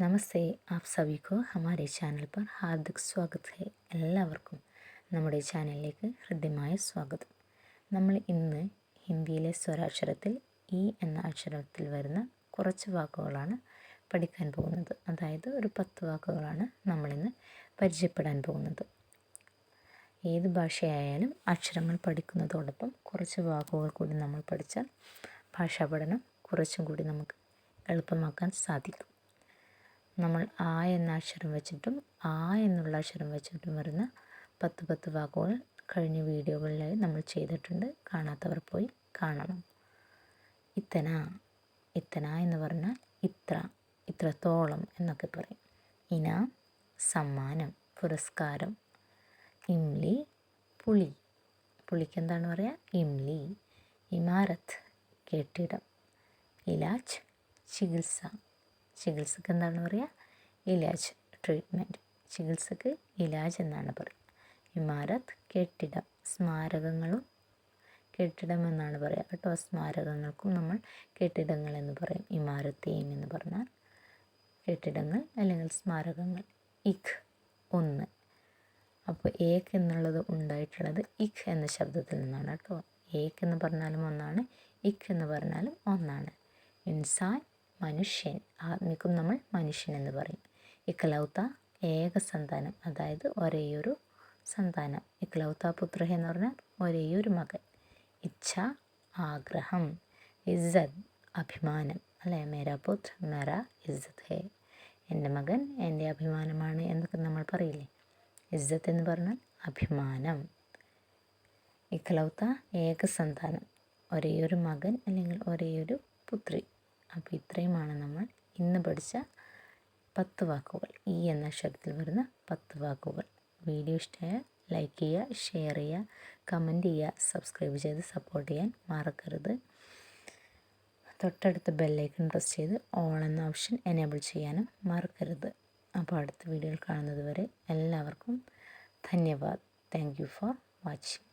നമസ്തേ. आप सभी को हमारे चैनल पर हार्दिक स्वागत है എല്ലാവർക്കും നമ്മുടെ ചാനലിലേക്ക് ഹൃദ്യമായ സ്വാഗതം. നമ്മൾ ഇന്ന് ഹിന്ദിയിലെ സ്വരാക്ഷരത്തിൽ ഇ എന്ന അക്ഷരത്തിൽ വരുന്ന കുറച്ച് വാക്കുകളാണ് പഠിക്കാൻ പോകുന്നത്. അതായത് ഒരു പത്ത് വാക്കുകളാണ് നമ്മളിന്ന് പരിചയപ്പെടാൻ പോകുന്നത്. ഏത് ഭാഷയായാലും അക്ഷരങ്ങൾ പഠിക്കുന്നതോടൊപ്പം കുറച്ച് വാക്കുകൾ കൂടി നമ്മൾ പഠിച്ചാൽ ഭാഷാ പഠനം കുറച്ചും കൂടി നമുക്ക് എളുപ്പമാക്കാൻ സാധിക്കും. നമ്മൾ ആ എന്ന അക്ഷരം വെച്ചിട്ടും ആ എന്നുള്ള അക്ഷരം വെച്ചിട്ടും വരുന്ന പത്ത് പത്ത് വാക്കുകൾ കഴിഞ്ഞ വീഡിയോകളിലായി നമ്മൾ ചെയ്തിട്ടുണ്ട്. കാണാത്തവർ പോയി കാണണം. ഇത്തന ഇത്തന എന്ന് പറഞ്ഞാൽ ഇത്ര ഇത്രത്തോളം എന്നൊക്കെ പറയും. ഇന സമ്മാനം പുരസ്കാരം ഇംലി പുളി. പുളിക്ക് എന്താണ് പറയുക ഇംലി ഇമാരത്ത് കെട്ടിടം ഇലാജ് ചികിത്സ. ചികിത്സക്ക് എന്താണ് പറയുക ഇലാജ് ട്രീറ്റ്മെന്റ് ചികിത്സക്ക് ഇലാജ് എന്നാണ് പറയുക. ഇമാരത്ത് കെട്ടിടം സ്മാരകങ്ങളും കെട്ടിടം എന്നാണ് പറയുക. കേട്ടോ സ്മാരകങ്ങൾക്കും നമ്മൾ കെട്ടിടങ്ങൾ എന്ന് പറയും. ഇമാരത്തെയും എന്ന് പറഞ്ഞാൽ കെട്ടിടങ്ങൾ അല്ലെങ്കിൽ സ്മാരകങ്ങൾ. ഇഖ് ഒന്ന്. അപ്പോൾ ഏക്ക് എന്നുള്ളത് ഉണ്ടായിട്ടുള്ളത് ഇഖ് എന്ന ശബ്ദത്തിൽ നിന്നാണ് കേട്ടോ. ഏക്ക് എന്ന് പറഞ്ഞാലും ഒന്നാണ് ഇഖ് എന്ന് പറഞ്ഞാലും ഒന്നാണ്. ഇൻസാൻ മനുഷ്യൻ ആത്മിക്കും നമ്മൾ മനുഷ്യൻ എന്ന് പറയും. ഇക്കലൗത്ത ഏക സന്താനം അതായത് ഒരേയൊരു സന്താനം. ഇക്കലൗത്ത പുത്ര എന്ന് പറഞ്ഞാൽ ഒരേയൊരു മകൻ. ഇച്ഛ ആഗ്രഹം ഇസ്സത് അഭിമാനം. അല്ലേ? മേരാ പുത്ര മേരാ ഇസ്സത്ത് ഹേ എന്റെ മകൻ എന്റെ അഭിമാനമാണ് എന്നൊക്കെ നമ്മൾ പറയില്ലേ? ഇസ്സത്ത് എന്ന് പറഞ്ഞാൽ അഭിമാനം. ഇക്കലൗത്ത ഏക സന്താനം. ഒരേയൊരു മകൻ അല്ലെങ്കിൽ ഒരേയൊരു പുത്രി. അപ്പോൾ ഇത്രയുമാണ് നമ്മൾ ഇന്ന് പഠിച്ച പത്ത് വാക്കുകൾ. ഈ എന്ന അക്ഷരത്തിൽ വരുന്ന പത്ത് വാക്കുകൾ. വീഡിയോ ഇഷ്ടമായാൽ ലൈക്ക് ചെയ്യുക ഷെയർ ചെയ്യുക കമന്റ് ചെയ്യുക സബ്സ്ക്രൈബ് ചെയ്ത് സപ്പോർട്ട് ചെയ്യാൻ മറക്കരുത്. തൊട്ടടുത്ത ബെല്ലൈക്കൺ പ്രസ് ചെയ്ത് ഓൾ എന്ന ഓപ്ഷൻ എനേബിൾ ചെയ്യാനും മറക്കരുത്. അപ്പോൾ അടുത്ത വീഡിയോയിൽ കാണുന്നത് വരെ എല്ലാവർക്കും ധന്യവാദ്. Thank you for watching